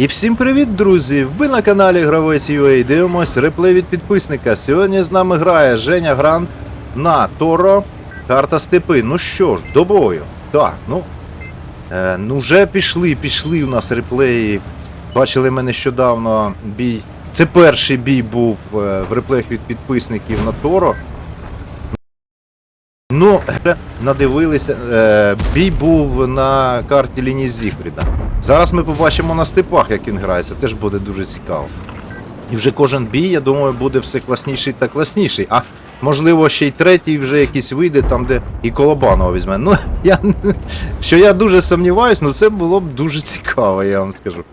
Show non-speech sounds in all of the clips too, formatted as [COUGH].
І всім привіт, друзі! Ви на каналі Гравець UA. Дивимось реплей від підписника. Сьогодні з нами грає Женя Грант на Торо. Карта Степи. Ну що ж, до бою. Так, ну. Е, ну вже пішли, пішли у нас реплеї. Бачили ми нещодавно бій. Це перший бій був е, в реплеях від підписників на Торо. Ну, надивилися. Е, бій був на карті лінії Зігфріда. Зараз ми побачимо на степах, як він грається, теж буде дуже цікаво. І вже кожен бій, я думаю, буде все класніший та класніший. А можливо, ще й третій вже якийсь вийде, там, де і Колобанова візьме. Ну, [LAUGHS] я, що я дуже сумніваюсь, ну це було б дуже цікаво, я вам скажу.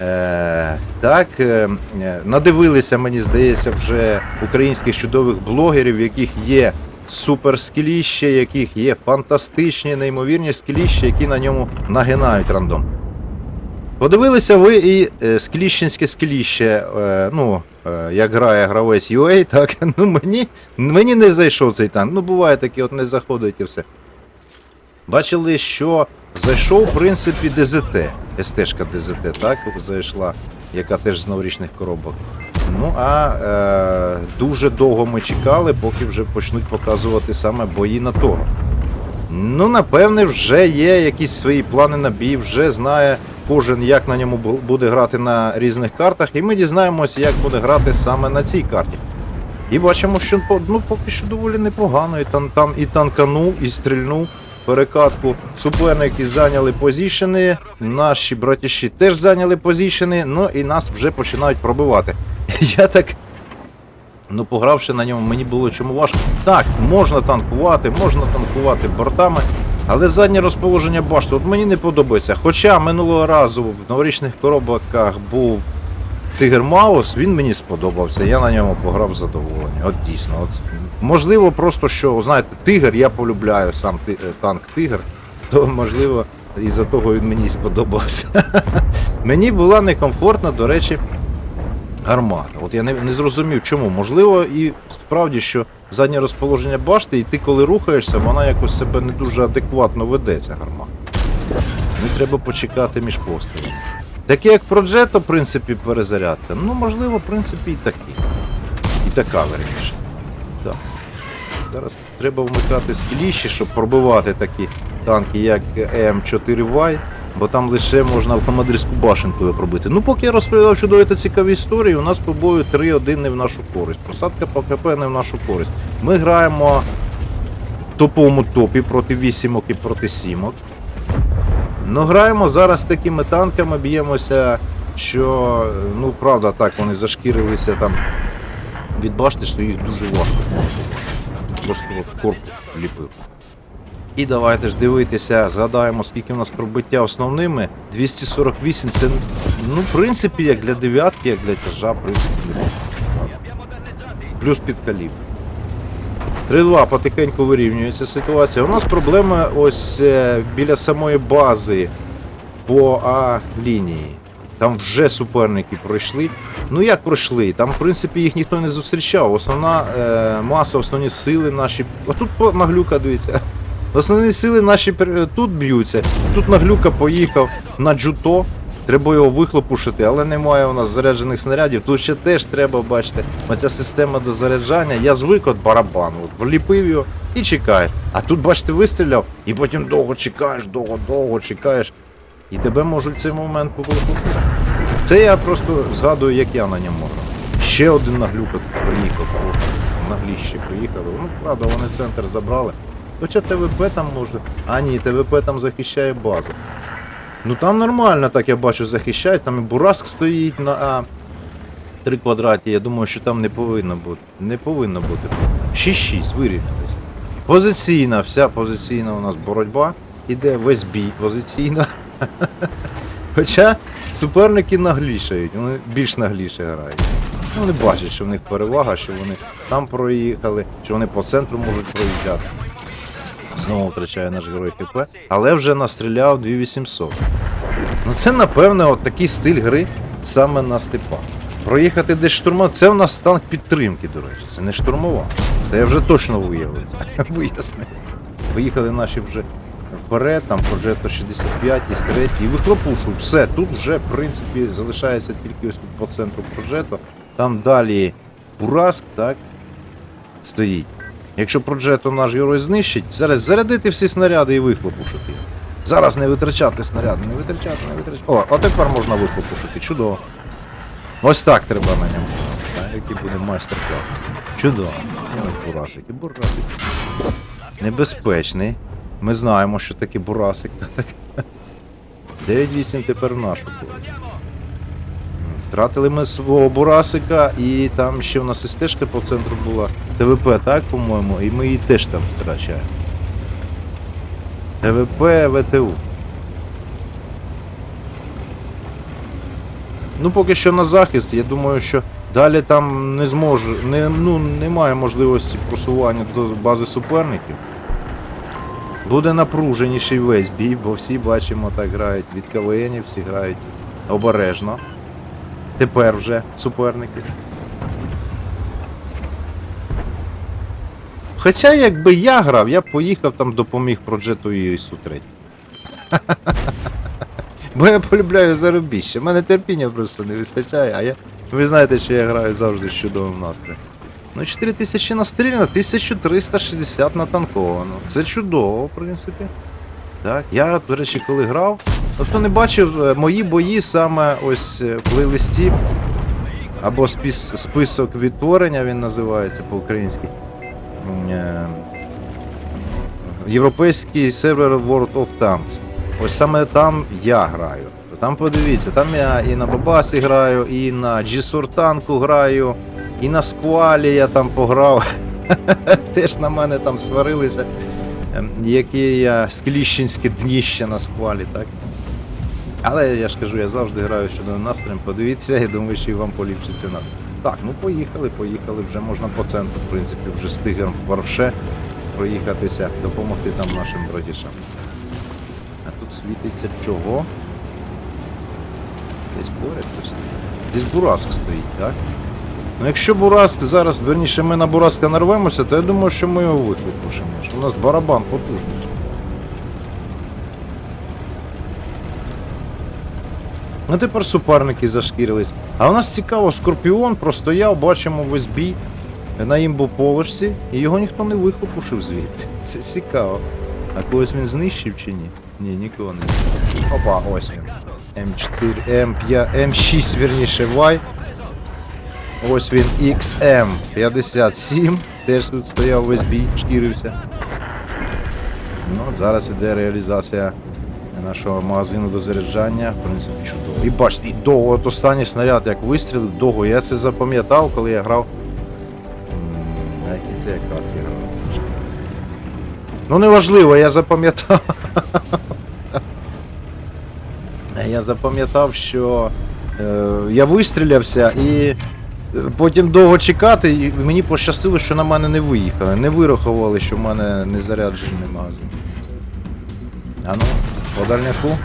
Е, так, е, е, надивилися, мені здається, вже українських чудових блогерів, в яких є супер скіліще, яких є фантастичні, неймовірні скіліща, які на ньому нагинають рандом. Подивилися ви і е, скіліщенське скіліще, е, ну, е, як грає гравець UA, [LAUGHS] так, ну мені, мені не зайшов цей танк. Ну, буває таке, от не заходить і все. Бачили, що зайшов, в принципі, ДЗТ. СТ-шка ДЗТ, так, зайшла, яка теж з новорічних коробок. Ну, а дуже довго ми чекали, поки вже почнуть показувати саме бої на Тору. Ну, напевне, вже є якісь свої плани на бій, вже знає кожен, як на ньому буде грати на різних картах, і ми дізнаємося, як буде грати саме на цій карті. І бачимо, що ну, поки що доволі непогано. І там, там і танканув, і стрільнув перекатку. Суперники зайняли позішени, наші братіші теж зайняли позішени, ну і нас вже починають пробивати. [LAUGHS] Я так. Ну, погравши на ньому, мені було чому важко. Так, можна танкувати, можна танкувати бортами, але заднє розположення башти, от мені не подобається. Хоча минулого разу в новорічних коробках був Тигр Маус, він мені сподобався. Я на ньому пограв з задоволенням. От дійсно. От, можливо, просто що, знаєте, тигр, я полюбляю сам е, танк Тигр, то можливо, із-за того він мені сподобався. [LAUGHS] мені була некомфортна, до речі, гармата. От я не, не зрозумів, чому. Можливо, і справді, що заднє розположення башти, і ти коли рухаєшся, вона якось себе не дуже адекватно веде, ця гармата. Ну, треба почекати між пострілами. Таке як Проджето, в принципі, перезарядка. Ну, можливо, в принципі, і такі. І така верніше. Так. Зараз треба вмикати скіліші, щоб пробивати такі танки, як М4Y, бо там лише можна автоматрську башенкою пробити. Ну, поки я розповідав чудові та цікаві історії, у нас по бою 3-1 не в нашу користь. Просадка по КП не в нашу користь. Ми граємо в топовому топі проти вісімок і проти сімок. Ну, граємо зараз такими танками, б'ємося, що, ну, правда, так, вони зашкірилися там від башти, що їх дуже важко. Просто от корпус ліпив. І давайте ж дивитися, згадаємо, скільки у нас пробиття основними. 248 це, ну, в принципі, як для дев'ятки, як для тяжа, в принципі, Плюс під калібр. 3-2 потихеньку вирівнюється ситуація. У нас проблема ось е, біля самої бази по А лінії. Там вже суперники пройшли. Ну як пройшли? Там, в принципі, їх ніхто не зустрічав. Основна е, маса, основні сили наші. А тут по- наглюка, дивіться. Основні сили наші тут б'ються. Тут наглюка поїхав на джуто. Треба його вихлопушити, але немає у нас заряджених снарядів. Тут ще теж треба, бачите, оця система до заряджання. Я звик от барабану, от вліпив його і чекаєш. А тут, бачите, вистріляв, і потім довго чекаєш, довго-довго чекаєш. І тебе можуть в цей момент покликати. Це я просто згадую, як я на ньому. Ще один наглюка приїхав, нагліще приїхали. Ну, правда, вони центр забрали. Хоча ТВП там може. А ні, ТВП там захищає базу. Ну там нормально, так я бачу, захищають, там і Бураск стоїть на А. 3 квадраті, я думаю, що там не повинно бути. Не повинно бути. 6-6, вирівнялися. Позиційна, вся позиційна у нас боротьба. Іде весь бій позиційно. [LAUGHS] Хоча суперники наглішають, вони більш нагліше грають. Ну, Вони бачать, що в них перевага, що вони там проїхали, що вони по центру можуть проїжджати. Знову втрачає наш герой ХП, але вже настріляв 2800. Ну це напевне от такий стиль гри саме на степах. Проїхати десь штурмова, це у нас танк підтримки, до речі, це не штурмова. Це я вже точно виявив. [LAUGHS] Вияснив. Поїхали наші вже вперед, там Progetto 65, і 3 і вихлопушують. Все, тут вже, в принципі, залишається тільки ось тут по центру Progetto. Там далі Бураск, так, стоїть. Якщо Progetto наш герой знищить, зараз зарядити всі снаряди і вихлопушити. Зараз не витрачати снаряди, не витрачати, не витрачати. О, а тепер можна вихлопушити. Чудово. Ось так треба на ньому. Який буде майстер-клас. Чудово. Ось бурасики, бурасики. Небезпечний. Ми знаємо, що таке бурасик. 9-8 [LAUGHS] тепер в нашу. Втратили ми свого бурасика, і там ще у нас і стежка по центру була. ТВП, так, по-моєму, і ми її теж там втрачаємо. ТВП, ВТУ. Ну, поки що на захист, я думаю, що далі там не зможе, не, ну, немає можливості просування до бази суперників. Буде напруженіший весь бій, бо всі бачимо, так грають від КВН, всі грають обережно. Тепер вже суперники. Хоча якби я грав, я б поїхав там допоміг Проджету і Ісу 3. [LAUGHS] Бо я полюбляю заробіще. Мене терпіння просто не вистачає, а я. Ви знаєте, що я граю завжди з чудовим настроєм. Ну, 4000 настріляно, 1360 натанковано. Це чудово, в принципі. Так, я, до речі, коли грав. Ну, хто не бачив, е, мої бої саме ось е, в плейлисті. Або спис, список відтворення він називається по-українськи. Е, Європейський сервер World of Tanks. Ось саме там я граю. Там подивіться, там я і на Бабасі граю, і на G-Sur танку граю, і на Сквалі я там пограв. [LAUGHS] Теж на мене там сварилися. ем, Яке я скліщенське дніще на сквалі, так? Але я ж кажу, я завжди граю чудовим настроєм. Подивіться, я думаю, що і вам поліпшиться настрій. Так, ну поїхали, поїхали, вже можна по центру, в принципі, вже з тигром в Порше проїхатися, допомогти там нашим бродішам. А тут світиться чого? Десь поряд стоїть. Десь Бураск стоїть, так? Ну якщо Бураск зараз, верніше ми на Бураска нарвемося, то я думаю, що ми його викликнемо. У нас барабан потужний. Ну тепер суперники зашкірились. А у нас цікаво, Скорпіон простояв, бачимо весь бій на імбополочці, і його ніхто не вихлопушив звідти. [LAUGHS] Це цікаво. А когось він знищив чи ні? Ні, нікого не знищив. Опа, ось він. М4, М5, М6, вірніше, Y. Ось він XM57. Теж тут стояв весь бій, шкірився. Ну, от зараз іде реалізація нашого магазину до заряджання. В принципі, чудово. І бачите, і довго, от останній снаряд, як вистрілив, довго. Я це запам'ятав, коли я грав. На якій це я карті грав. Ну неважливо, я запам'ятав. [LAUGHS] Я запам'ятав, що е, я вистрілявся і е, потім довго чекати, і мені пощастило, що на мене не виїхали. Не вирахували, що в мене не заряджений магазин. А ну, по дальняку.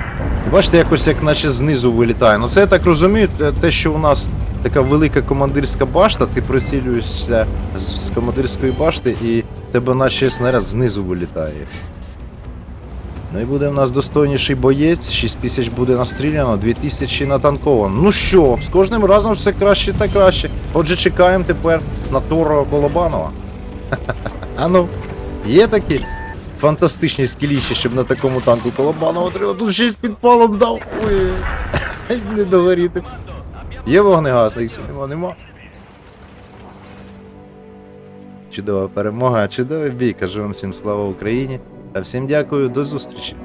Бачите, якось як наче знизу вилітає. Ну це я так розумію, те- що у нас така велика командирська башта, ти прицілюєшся з командирської башти і тебе наче снаряд знизу вилітає. Ну і буде в нас достойніший боєць, 6 тисяч буде настріляно, 2 тисячі натанковано. Ну що, з кожним разом все краще та краще. Отже, чекаємо тепер на Торо Колобанова. [LAUGHS] А ну, є такі фантастичні скіліші, щоб на такому танку Колобанова отримав. Тут ще й з підпалом дав. Ой, [LAUGHS] не догоріти. Є вогнегасник, чи нема, нема. Чудова перемога, чудовий бій. Кажу вам всім слава Україні. Та всім дякую, до зустрічі.